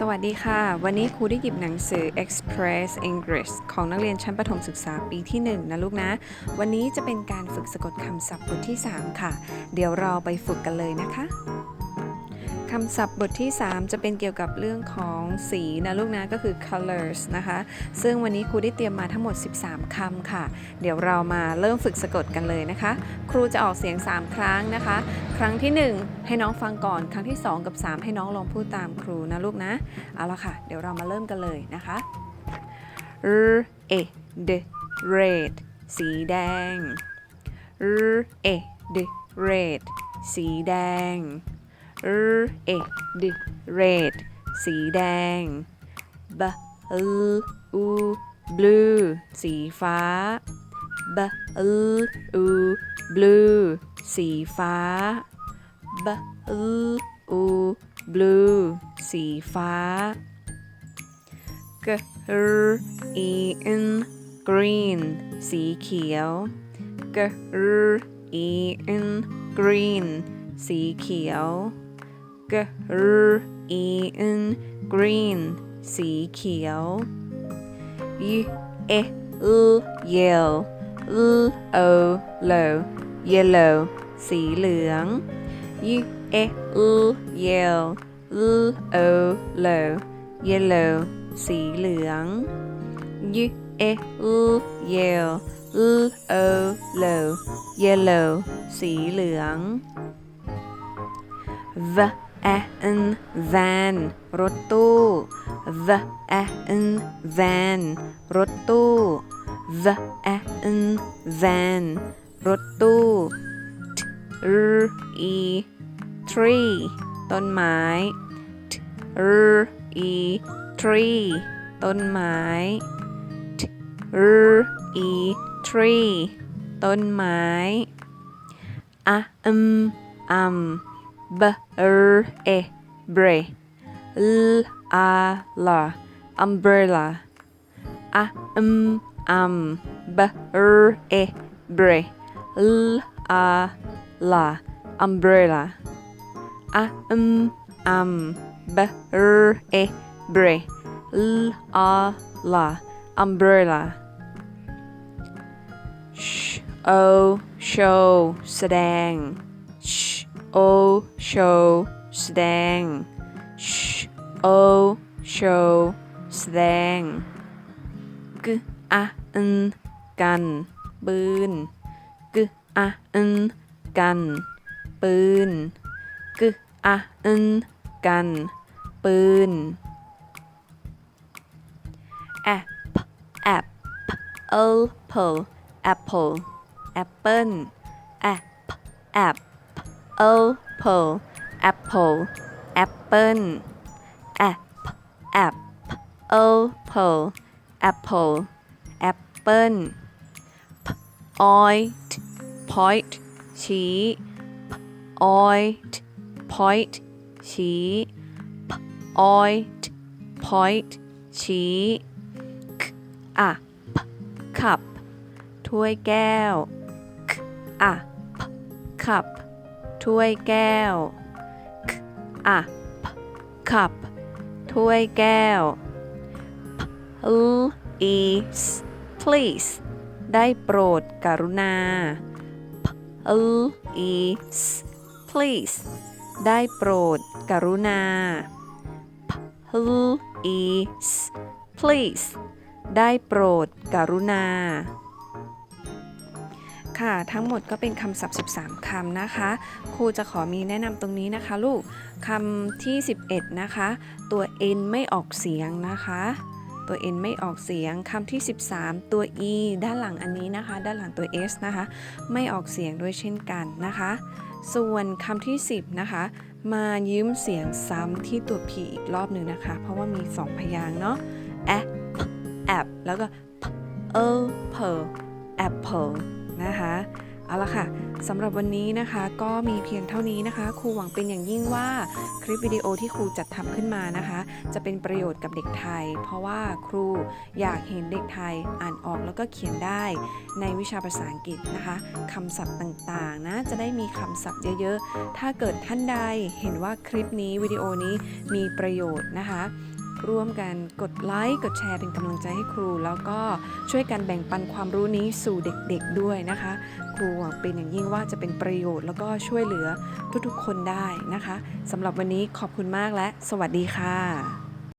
สวัสดีค่ะ วันนี้ครูได้หยิบหนังสือ Express English ของนักเรียนชั้นประถมศึกษาปีที่ 1 นะลูกนะ วันนี้จะเป็นการฝึกสะกดคำศัพท์บทที่ 3 ค่ะ เดี๋ยวเราไปฝึกกันเลยนะคะ คำศัพท์บทที่ 3 จะเป็นเกี่ยวกับเรื่องของสีนะลูกนะก็คือ colors นะคะ ซึ่งวันนี้ครูได้เตรียมมาทั้งหมด 13คำค่ะ เดี๋ยวเรามาเริ่มฝึกสะกดกันเลยนะคะ ครูจะออกเสียง 3 ครั้งนะคะ ครั้งที่ 1 ให้น้องฟังก่อน ครั้งที่ 2 กับ 3 ให้น้องลองพูดตามครูนะลูกนะ เอาละค่ะ เดี๋ยวเรามาเริ่มกันเลยนะคะ r e d red สีแดง r e d red สีแดง r e d red สีแดง b l u blue สีฟ้า b l u blue สีฟ้า b l u blue สีฟ้า g r e n green สีเขียว g r e n green สีเขียว g r e n green สีเขียว y e l yellow l o low yellow สีเหลือง y e l yellow l o low yellow สีเหลือง y e l yellow l o low yellow สีเหลือง v a n van รถตู้ v a n van รถตู้ v a n van รถตู้ t r e tree ต้นไม้ t r e tree ต้นไม้ t r e tree ต้นไม้ a um um b r e bre l a la umbrella a m um b r e bre l a la umbrella a m um b r e bre l a la umbrella sh o show แสดง sh o show แสดง sh o show แสดง g a n กัน ปืน g a n กัน ปืน g a n กัน ปืน app app apple apple apple app app apple apple apple app app apple apple apple point point ชี้ point point ชี้ point point ชี้ a cup ถ้วยแก้ว a cup ถ้วยแก้ว a cup ถ้วยแก้ว please please ได้โปรดกรุณา please please ได้โปรดกรุณา please please ได้โปรดกรุณา ค่ะ ทั้งหมดก็เป็นคำศัพท์ 13 คำนะคะ ครูจะขอมีแนะนำตรงนี้นะคะลูกคำที่ 11 นะคะ ตัว n ไม่ออกเสียงนะคะ ตัว n ไม่ออกเสียงคำที่ 13 ตัว e ด้านหลังอันนี้นะคะ ด้านหลังตัว s นะคะ ไม่ออกเสียงด้วยเช่นกันนะคะ ส่วนคำที่ 10 นะคะ มายืมเสียงซ้ำที่ตัว p อีกรอบหนึ่งนะคะ เพราะว่ามี 2 พยางค์เนาะ a app แล้วก็ apple apple นะคะเอาละค่ะสำหรับวันนี้นะคะก็มีเพียงเท่านี้นะคะ ครูหวังเป็นอย่างยิ่งว่าคลิปวิดีโอที่ครูจัดทำขึ้นมานะคะ จะเป็นประโยชน์กับเด็กไทย เพราะว่าครูอยากเห็นเด็กไทยอ่านออกแล้วก็เขียนได้ในวิชาภาษาอังกฤษนะคะคำศัพท์ต่างๆนะจะได้มีคำศัพท์เยอะๆ ถ้าเกิดท่านใดเห็นว่าคลิปนี้วิดีโอนี้มีประโยชน์นะคะ ร่วมกันกดไลค์กดแชร์เป็นกำลังใจให้ครู แล้วก็ช่วยกันแบ่งปันความรู้นี้สู่เด็กๆด้วยนะคะ ครูหวังเป็นอย่างยิ่งว่าจะเป็นประโยชน์แล้วก็ช่วยเหลือทุกๆคนได้นะคะสำหรับวันนี้ขอบคุณมากและ สวัสดีค่ะ